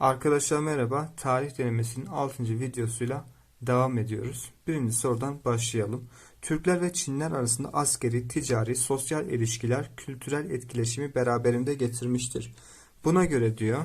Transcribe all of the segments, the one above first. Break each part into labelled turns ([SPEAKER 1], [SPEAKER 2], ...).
[SPEAKER 1] Arkadaşlar merhaba. Tarih denemesinin 6. videosuyla devam ediyoruz. Birinci sorudan başlayalım. Türkler ve Çinler arasında askeri, ticari, sosyal ilişkiler, kültürel etkileşimi beraberinde getirmiştir. Buna göre diyor,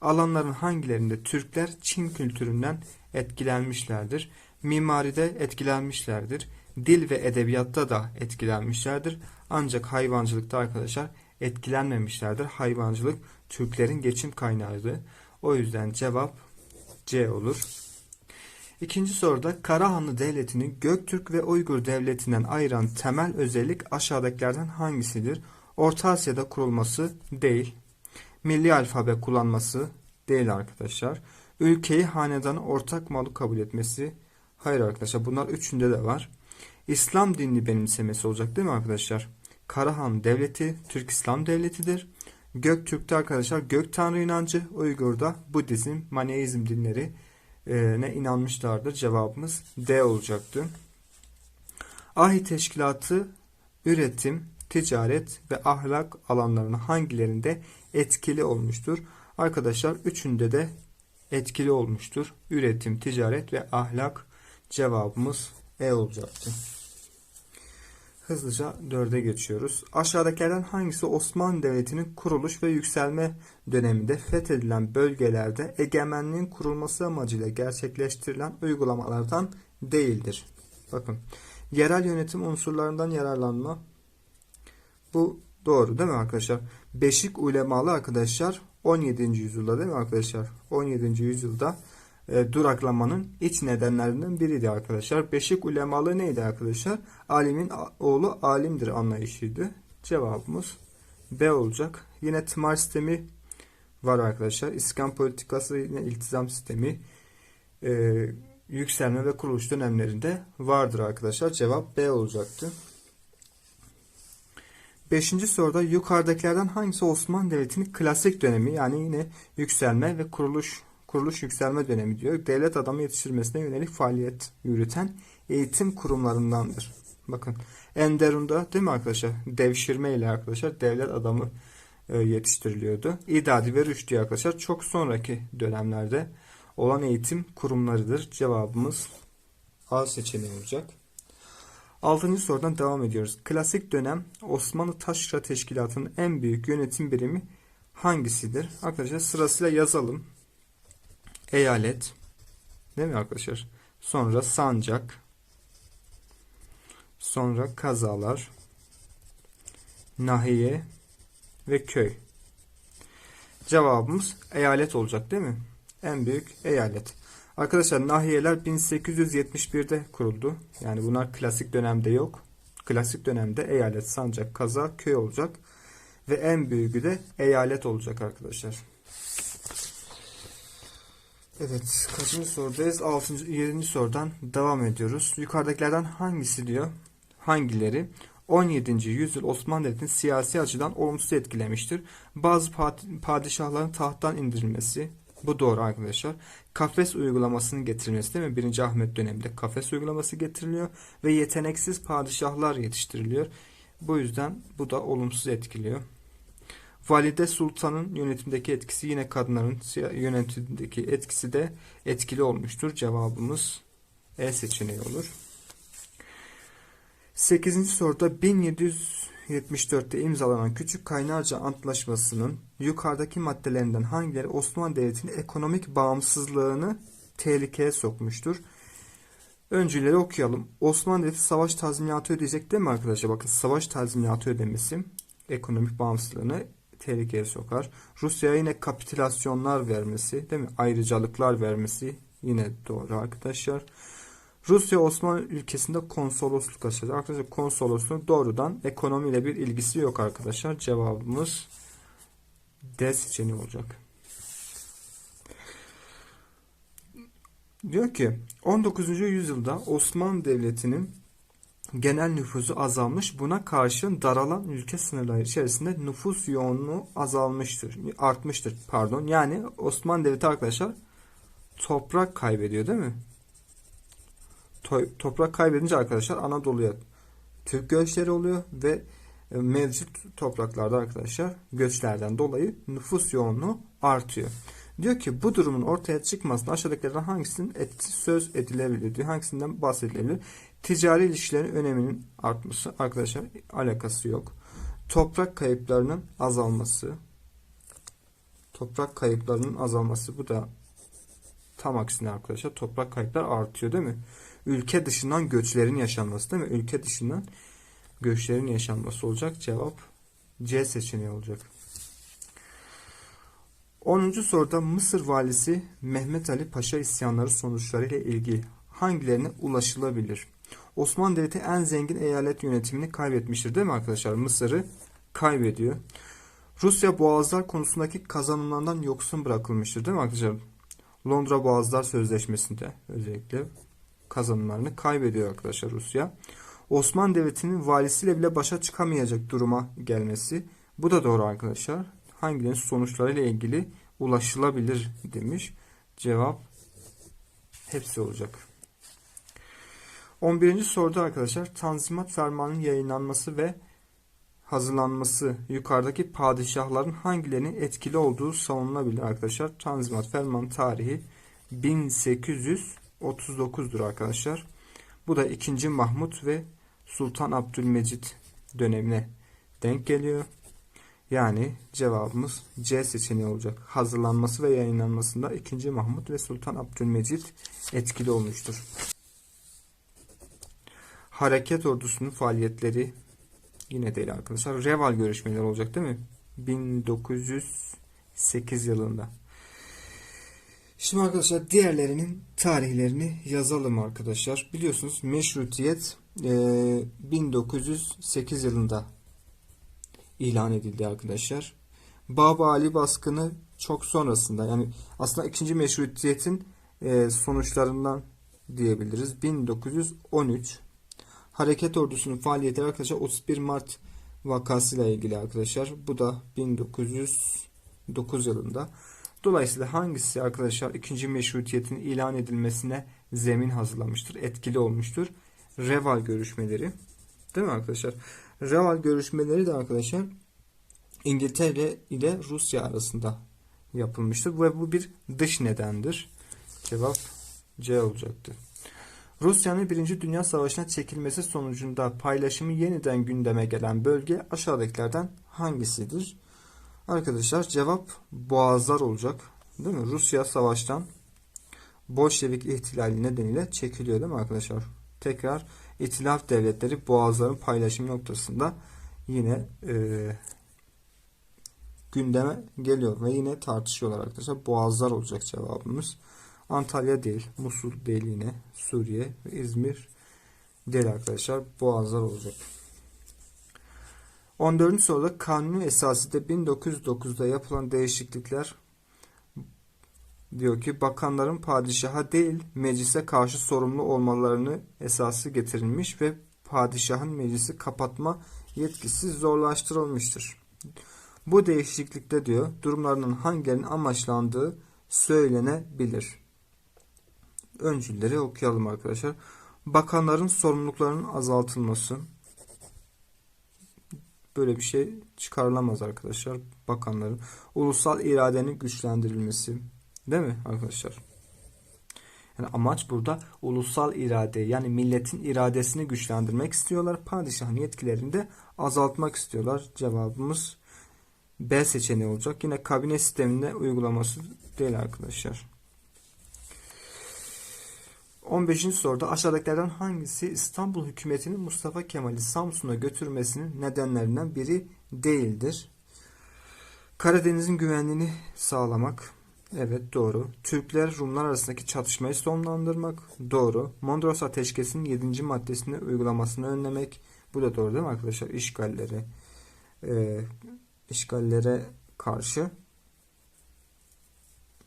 [SPEAKER 1] alanların hangilerinde Türkler Çin kültüründen etkilenmişlerdir? Mimaride etkilenmişlerdir. Dil ve edebiyatta da etkilenmişlerdir. Ancak hayvancılıkta arkadaşlar etkilenmemişlerdir. Hayvancılık Türklerin geçim kaynağıydı. O yüzden cevap C olur. İkinci soruda Karahanlı Devleti'ni Göktürk ve Uygur Devleti'nden ayıran temel özellik aşağıdakilerden hangisidir? Orta Asya'da kurulması değil. Milli alfabe kullanması değil arkadaşlar. Ülkeyi hanedanı ortak malı kabul etmesi hayır arkadaşlar. Bunlar üçünde de var. İslam dinini benimsemesi olacak değil mi arkadaşlar? Karahan Devleti Türk İslam Devleti'dir. Göktürk'te arkadaşlar gök tanrı inancı, Uygur'da Budizm, Maneizm dinleri e, ne inanmışlardır. Cevabımız D olacaktı. Ahi Teşkilatı üretim, ticaret ve ahlak alanlarının hangilerinde etkili olmuştur? Arkadaşlar üçünde de etkili olmuştur. Üretim, ticaret ve ahlak cevabımız E olacaktı. Hızlıca dörde geçiyoruz. Aşağıdakilerden hangisi Osmanlı Devleti'nin kuruluş ve yükselme döneminde fethedilen bölgelerde egemenliğin kurulması amacıyla gerçekleştirilen uygulamalardan değildir? Bakın, yerel yönetim unsurlarından yararlanma. Bu doğru değil mi arkadaşlar? Beşik ulemalı arkadaşlar 17. yüzyılda değil mi arkadaşlar? 17. yüzyılda e, duraklamanın iç nedenlerinden biriydi arkadaşlar. Beşik ulemalı neydi arkadaşlar? Alimin oğlu alimdir anlayışıydı. Cevabımız B olacak. Yine tımar sistemi var arkadaşlar. İskan politikası yine iltizam sistemi e, yükselme ve kuruluş dönemlerinde vardır arkadaşlar. Cevap B olacaktı. Beşinci soruda yukarıdakilerden hangisi Osmanlı Devleti'nin klasik dönemi yani yine yükselme ve kuruluş kuruluş yükselme dönemi diyor. Devlet adamı yetiştirmesine yönelik faaliyet yürüten eğitim kurumlarındandır. Bakın Enderun'da değil mi arkadaşlar? Devşirme ile arkadaşlar devlet adamı e, yetiştiriliyordu. İdadi ve Rüşdi arkadaşlar çok sonraki dönemlerde olan eğitim kurumlarıdır. Cevabımız A seçeneği olacak. Altıncı sorudan devam ediyoruz. Klasik dönem Osmanlı Taşra Teşkilatı'nın en büyük yönetim birimi hangisidir? Arkadaşlar sırasıyla yazalım eyalet değil mi arkadaşlar? Sonra sancak sonra kazalar nahiye ve köy. Cevabımız eyalet olacak değil mi? En büyük eyalet. Arkadaşlar nahiyeler 1871'de kuruldu. Yani bunlar klasik dönemde yok. Klasik dönemde eyalet, sancak, kaza, köy olacak. Ve en büyüğü de eyalet olacak arkadaşlar. Evet, kaçıncı sorudayız? 6. 7. sorudan devam ediyoruz. Yukarıdakilerden hangisi diyor? Hangileri 17. yüzyıl Osmanlı Devleti'ni siyasi açıdan olumsuz etkilemiştir? Bazı padişahların tahttan indirilmesi, bu doğru arkadaşlar. Kafes uygulamasının getirilmesi değil mi? 1. Ahmet döneminde kafes uygulaması getiriliyor ve yeteneksiz padişahlar yetiştiriliyor. Bu yüzden bu da olumsuz etkiliyor. Valide Sultan'ın yönetimdeki etkisi yine kadınların yönetimdeki etkisi de etkili olmuştur. Cevabımız E seçeneği olur. 8. soruda 1774'te imzalanan Küçük Kaynarca Antlaşması'nın yukarıdaki maddelerinden hangileri Osmanlı Devleti'nin ekonomik bağımsızlığını tehlikeye sokmuştur? Öncüleri okuyalım. Osmanlı Devleti savaş tazminatı ödeyecek değil mi arkadaşlar? Bakın savaş tazminatı ödemesi ekonomik bağımsızlığını tehlikeye sokar. Rusya'ya yine kapitülasyonlar vermesi, değil mi? Ayrıcalıklar vermesi yine doğru arkadaşlar. Rusya Osmanlı ülkesinde konsolosluk açacak. Arkadaşlar konsolosluğun doğrudan ekonomiyle bir ilgisi yok arkadaşlar. Cevabımız D seçeneği olacak. Diyor ki 19. yüzyılda Osmanlı Devleti'nin genel nüfusu azalmış. Buna karşın daralan ülke sınırları içerisinde nüfus yoğunluğu azalmıştır. Artmıştır pardon. Yani Osmanlı Devleti arkadaşlar toprak kaybediyor değil mi? To toprak kaybedince arkadaşlar Anadolu'ya Türk göçleri oluyor ve e, mevcut topraklarda arkadaşlar göçlerden dolayı nüfus yoğunluğu artıyor. Diyor ki bu durumun ortaya çıkmasında aşağıdakilerden hangisinin etkisi söz edilebilir diyor. Hangisinden bahsedilebilir? Ticari ilişkilerin öneminin artması arkadaşlar alakası yok. Toprak kayıplarının azalması. Toprak kayıplarının azalması bu da tam aksine arkadaşlar toprak kayıplar artıyor değil mi? Ülke dışından göçlerin yaşanması değil mi? Ülke dışından göçlerin yaşanması olacak. Cevap C seçeneği olacak. 10. soruda Mısır valisi Mehmet Ali Paşa isyanları sonuçları ile ilgili hangilerine ulaşılabilir? Osmanlı Devleti en zengin eyalet yönetimini kaybetmiştir değil mi arkadaşlar? Mısır'ı kaybediyor. Rusya boğazlar konusundaki kazanımlardan yoksun bırakılmıştır değil mi arkadaşlar? Londra Boğazlar Sözleşmesi'nde özellikle kazanımlarını kaybediyor arkadaşlar Rusya. Osmanlı Devleti'nin valisiyle bile başa çıkamayacak duruma gelmesi. Bu da doğru arkadaşlar. Hangilerinin sonuçlarıyla ilgili ulaşılabilir demiş. Cevap hepsi olacak. 11. soruda arkadaşlar Tanzimat Fermanı'nın yayınlanması ve hazırlanması yukarıdaki padişahların hangilerinin etkili olduğu savunulabilir arkadaşlar. Tanzimat Fermanı tarihi 1839'dur arkadaşlar. Bu da 2. Mahmut ve Sultan Abdülmecit dönemine denk geliyor. Yani cevabımız C seçeneği olacak. Hazırlanması ve yayınlanmasında 2. Mahmut ve Sultan Abdülmecit etkili olmuştur. Hareket ordusunun faaliyetleri yine değil arkadaşlar. Reval görüşmeleri olacak değil mi? 1908 yılında. Şimdi arkadaşlar diğerlerinin tarihlerini yazalım arkadaşlar. Biliyorsunuz meşrutiyet e, 1908 yılında ilan edildi arkadaşlar. Baba Ali baskını çok sonrasında yani aslında ikinci meşrutiyetin e, sonuçlarından diyebiliriz. 1913 Hareket ordusunun faaliyeti arkadaşlar 31 Mart vakasıyla ilgili arkadaşlar. Bu da 1909 yılında. Dolayısıyla hangisi arkadaşlar ikinci meşrutiyetin ilan edilmesine zemin hazırlamıştır, etkili olmuştur? Reval görüşmeleri. Değil mi arkadaşlar? Reval görüşmeleri de arkadaşlar İngiltere ile Rusya arasında yapılmıştır ve bu bir dış nedendir. Cevap C olacaktı. Rusya'nın 1. Dünya Savaşı'na çekilmesi sonucunda paylaşımı yeniden gündeme gelen bölge aşağıdakilerden hangisidir? Arkadaşlar cevap Boğazlar olacak. Değil mi? Rusya savaştan Bolşevik ihtilali nedeniyle çekiliyor değil mi arkadaşlar? Tekrar İtilaf devletleri Boğazların paylaşım noktasında yine e, gündeme geliyor ve yine tartışıyorlar arkadaşlar. Boğazlar olacak cevabımız. Antalya değil, Musul değil yine, Suriye ve İzmir değil arkadaşlar. Boğazlar olacak. 14. soruda kanuni esasında 1909'da yapılan değişiklikler diyor ki bakanların padişaha değil meclise karşı sorumlu olmalarını esası getirilmiş ve padişahın meclisi kapatma yetkisi zorlaştırılmıştır. Bu değişiklikte diyor durumlarının hangilerinin amaçlandığı söylenebilir. Öncülleri okuyalım arkadaşlar. Bakanların sorumluluklarının azaltılması. Böyle bir şey çıkarılamaz arkadaşlar. Bakanların. Ulusal iradenin güçlendirilmesi. Değil mi arkadaşlar? Yani amaç burada ulusal irade yani milletin iradesini güçlendirmek istiyorlar. Padişahın yetkilerini de azaltmak istiyorlar. Cevabımız B seçeneği olacak. Yine kabine sisteminde uygulaması değil arkadaşlar. 15. soruda aşağıdakilerden hangisi İstanbul hükümetinin Mustafa Kemal'i Samsun'a götürmesinin nedenlerinden biri değildir? Karadeniz'in güvenliğini sağlamak. Evet doğru. Türkler Rumlar arasındaki çatışmayı sonlandırmak. Doğru. Mondros Ateşkesi'nin 7. maddesini uygulamasını önlemek. Bu da doğru değil mi arkadaşlar? İşgallere e, işgallere karşı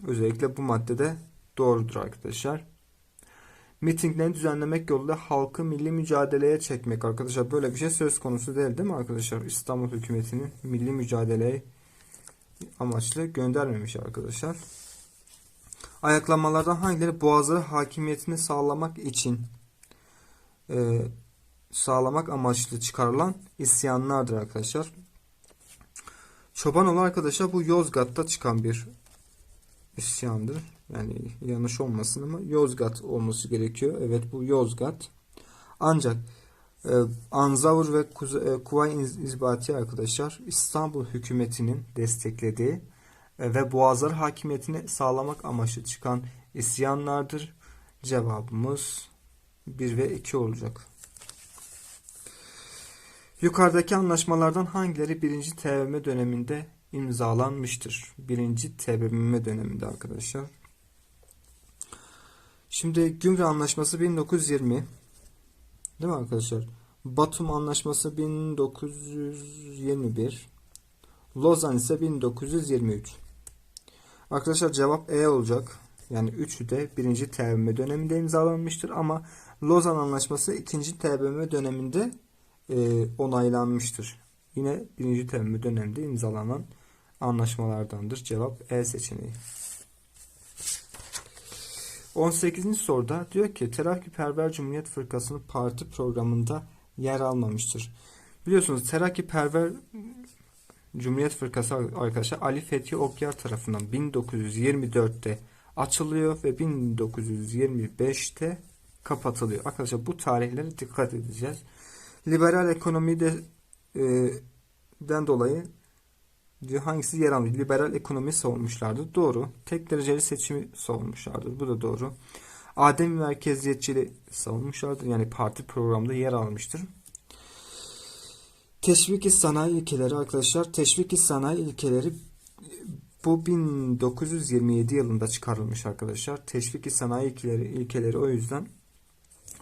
[SPEAKER 1] özellikle bu maddede doğrudur arkadaşlar mitinglerini düzenlemek yoluyla halkı milli mücadeleye çekmek arkadaşlar. Böyle bir şey söz konusu değil değil mi arkadaşlar? İstanbul hükümetinin milli mücadeleye amaçlı göndermemiş arkadaşlar. Ayaklamalardan hangileri boğazları hakimiyetini sağlamak için e, sağlamak amaçlı çıkarılan isyanlardır arkadaşlar. Çobanoğlu arkadaşlar bu Yozgat'ta çıkan bir isyandır. Yani yanlış olmasın ama Yozgat olması gerekiyor. Evet bu Yozgat. Ancak e, Anzavur ve Kuze- e, Kuvay İz- İzbati arkadaşlar İstanbul hükümetinin desteklediği e, ve Boğazlar hakimiyetini sağlamak amaçlı çıkan isyanlardır. Cevabımız 1 ve 2 olacak. Yukarıdaki anlaşmalardan hangileri 1. TBMM döneminde imzalanmıştır? 1. TBMM döneminde arkadaşlar. Şimdi Gümrü Anlaşması 1920. Değil mi arkadaşlar? Batum Anlaşması 1921. Lozan ise 1923. Arkadaşlar cevap E olacak. Yani üçü de 1. TBMM döneminde imzalanmıştır ama Lozan Anlaşması 2. TBMM döneminde e, onaylanmıştır. Yine 1. TBMM döneminde imzalanan anlaşmalardandır. Cevap E seçeneği. 18. soruda diyor ki Terakkiperver Cumhuriyet Fırkası'nın parti programında yer almamıştır. Biliyorsunuz Terakkiperver Cumhuriyet Fırkası arkadaşlar Ali Fethi Okyar tarafından 1924'te açılıyor ve 1925'te kapatılıyor. Arkadaşlar bu tarihlere dikkat edeceğiz. Liberal ekonomi de e, den dolayı hangisi yer almış? Liberal ekonomi savunmuşlardır. Doğru. Tek dereceli seçimi savunmuşlardır. Bu da doğru. Adem merkeziyetçiliği savunmuşlardır. Yani parti programında yer almıştır. Teşviki sanayi ilkeleri arkadaşlar. Teşviki sanayi ilkeleri bu 1927 yılında çıkarılmış arkadaşlar. Teşviki sanayi ilkeleri, ilkeleri o yüzden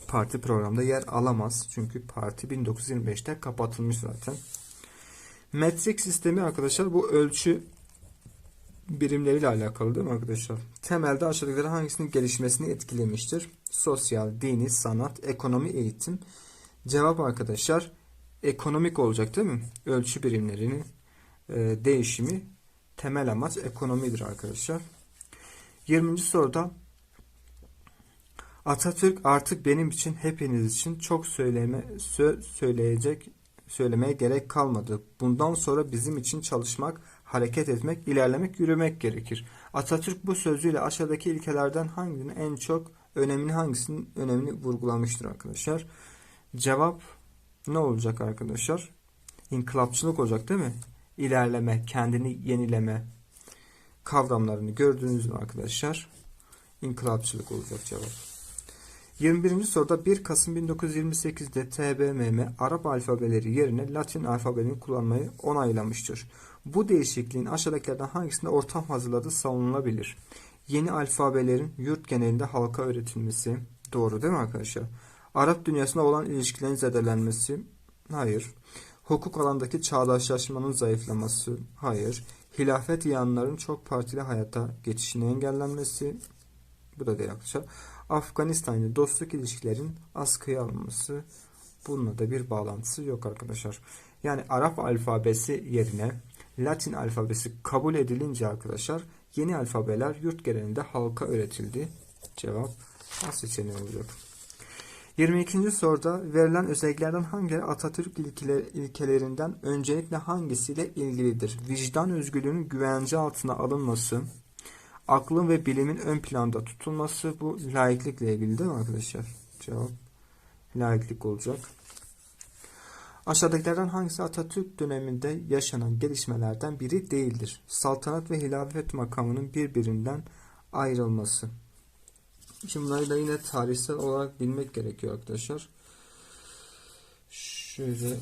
[SPEAKER 1] parti programda yer alamaz. Çünkü parti 1925'te kapatılmış zaten. Metrik sistemi arkadaşlar bu ölçü birimleriyle alakalı değil mi arkadaşlar? Temelde aşağıdakileri hangisinin gelişmesini etkilemiştir? Sosyal, dini, sanat, ekonomi, eğitim. Cevap arkadaşlar ekonomik olacak değil mi? Ölçü birimlerinin e, değişimi temel amaç ekonomidir arkadaşlar. 20. soruda Atatürk artık benim için hepiniz için çok söyleme sö- söyleyecek söylemeye gerek kalmadı. Bundan sonra bizim için çalışmak, hareket etmek, ilerlemek, yürümek gerekir. Atatürk bu sözüyle aşağıdaki ilkelerden hangisinin en çok önemini hangisinin önemini vurgulamıştır arkadaşlar. Cevap ne olacak arkadaşlar? İnkılapçılık olacak değil mi? İlerleme, kendini yenileme kavramlarını gördünüz mü arkadaşlar? İnkılapçılık olacak cevap. 21. soruda 1 Kasım 1928'de TBMM Arap alfabeleri yerine Latin alfabelerini kullanmayı onaylamıştır. Bu değişikliğin aşağıdakilerden hangisinde ortam hazırladığı savunulabilir? Yeni alfabelerin yurt genelinde halka öğretilmesi doğru değil mi arkadaşlar? Arap dünyasına olan ilişkilerin zedelenmesi hayır. Hukuk alandaki çağdaşlaşmanın zayıflaması hayır. Hilafet yanların çok partili hayata geçişini engellenmesi bu da değil arkadaşlar. Afganistan'da dostluk ilişkilerin askıya alınması bununla da bir bağlantısı yok arkadaşlar. Yani Arap alfabesi yerine Latin alfabesi kabul edilince arkadaşlar yeni alfabeler yurt genelinde halka öğretildi. Cevap A seçeneği olacak. 22. soruda verilen özelliklerden hangileri Atatürk ilkeler, ilkelerinden öncelikle hangisiyle ilgilidir? Vicdan özgürlüğünün güvence altına alınması, aklın ve bilimin ön planda tutulması bu laiklikle ilgili değil mi arkadaşlar? Cevap laiklik olacak. Aşağıdakilerden hangisi Atatürk döneminde yaşanan gelişmelerden biri değildir? Saltanat ve hilafet makamının birbirinden ayrılması. Şimdi bunları da yine tarihsel olarak bilmek gerekiyor arkadaşlar. Şöyle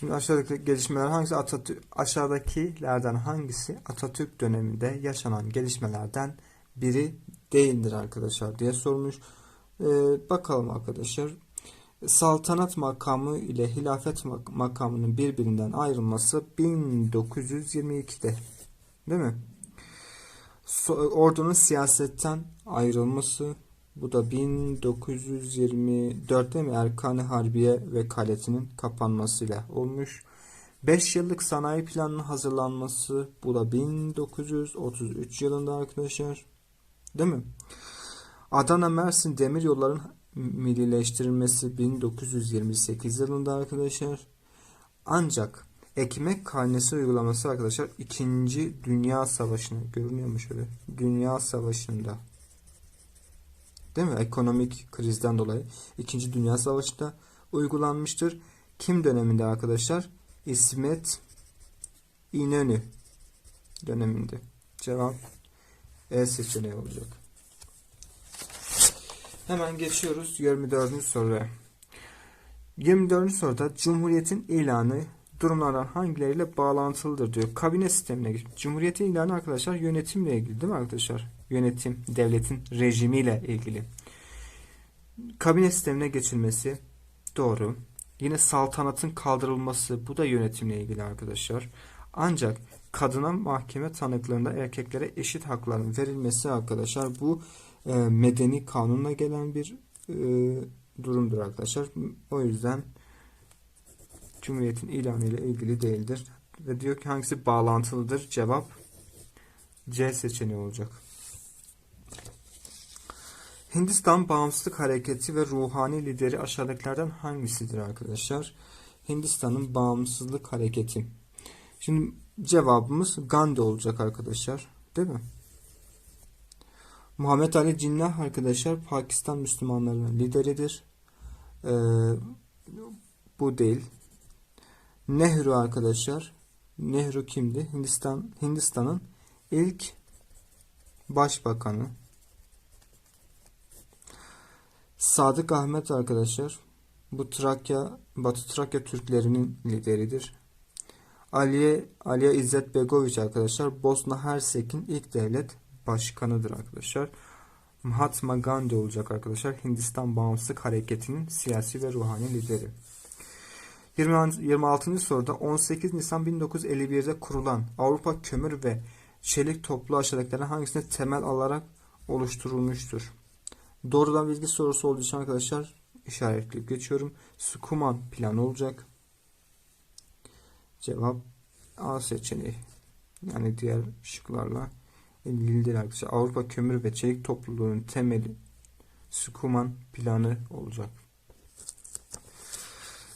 [SPEAKER 1] Şimdi aşağıdaki gelişmeler hangisi Atatürk aşağıdakilerden hangisi Atatürk döneminde yaşanan gelişmelerden biri değildir arkadaşlar diye sormuş. Ee, bakalım arkadaşlar. Saltanat makamı ile hilafet makamının birbirinden ayrılması 1922'de. Değil mi? Ordunun siyasetten ayrılması bu da 1924'te mi Erkan-ı Harbiye vekaletinin kapanmasıyla olmuş. 5 yıllık sanayi planının hazırlanması bu da 1933 yılında arkadaşlar. Değil mi? Adana Mersin demir yolların millileştirilmesi 1928 yılında arkadaşlar. Ancak ekmek karnesi uygulaması arkadaşlar 2. Dünya Savaşı'nda görünüyor mu şöyle? Dünya Savaşı'nda değil mi? Ekonomik krizden dolayı 2. Dünya Savaşı'nda uygulanmıştır. Kim döneminde arkadaşlar? İsmet İnönü döneminde. Cevap E seçeneği olacak. Hemen geçiyoruz 24. soruya. 24. soruda Cumhuriyet'in ilanı durumlardan hangileriyle bağlantılıdır diyor. Kabine sistemine geçiyor. Cumhuriyetin ilanı arkadaşlar yönetimle ilgili değil mi arkadaşlar? Yönetim, devletin rejimiyle ilgili. Kabine sistemine geçilmesi doğru. Yine saltanatın kaldırılması bu da yönetimle ilgili arkadaşlar. Ancak kadına mahkeme tanıklarında erkeklere eşit hakların verilmesi arkadaşlar bu e, medeni kanunla gelen bir e, durumdur arkadaşlar. O yüzden Cumhuriyet'in ilanı ile ilgili değildir. Ve diyor ki hangisi bağlantılıdır? Cevap C seçeneği olacak. Hindistan Bağımsızlık Hareketi ve ruhani lideri aşağıdakilerden hangisidir arkadaşlar? Hindistan'ın Bağımsızlık Hareketi. Şimdi cevabımız Gandhi olacak arkadaşlar. Değil mi? Muhammed Ali Cinnah arkadaşlar Pakistan Müslümanlarının lideridir. Ee, bu değil. Nehru arkadaşlar. Nehru kimdi? Hindistan Hindistan'ın ilk başbakanı. Sadık Ahmet arkadaşlar. Bu Trakya, Batı Trakya Türklerinin lideridir. Aliye, Aliye İzzet Begoviç arkadaşlar Bosna Hersek'in ilk devlet başkanıdır arkadaşlar. Mahatma Gandhi olacak arkadaşlar. Hindistan Bağımsızlık Hareketi'nin siyasi ve ruhani lideri. 26. soruda 18 Nisan 1951'de kurulan Avrupa Kömür ve Çelik Toplu aşağıdakilerden hangisine temel alarak oluşturulmuştur? Doğrudan bilgi sorusu olduğu için arkadaşlar işaretleyip geçiyorum. Skuman planı olacak. Cevap A seçeneği. Yani diğer şıklarla ilgilidir arkadaşlar. Avrupa Kömür ve Çelik Topluluğu'nun temeli Skuman planı olacak.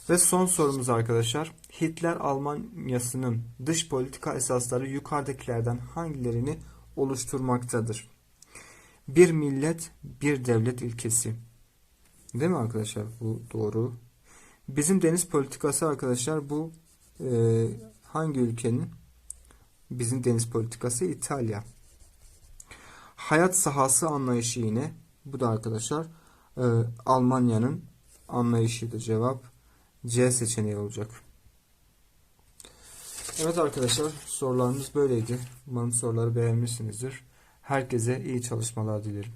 [SPEAKER 1] Ve son sorumuz arkadaşlar. Hitler Almanyası'nın dış politika esasları yukarıdakilerden hangilerini oluşturmaktadır? Bir millet, bir devlet ilkesi. Değil mi arkadaşlar? Bu doğru. Bizim deniz politikası arkadaşlar bu e, hangi ülkenin? Bizim deniz politikası İtalya. Hayat sahası anlayışı yine. Bu da arkadaşlar e, Almanya'nın anlayışıydı cevap. C seçeneği olacak. Evet arkadaşlar sorularımız böyleydi. Umarım soruları beğenmişsinizdir. Herkese iyi çalışmalar dilerim.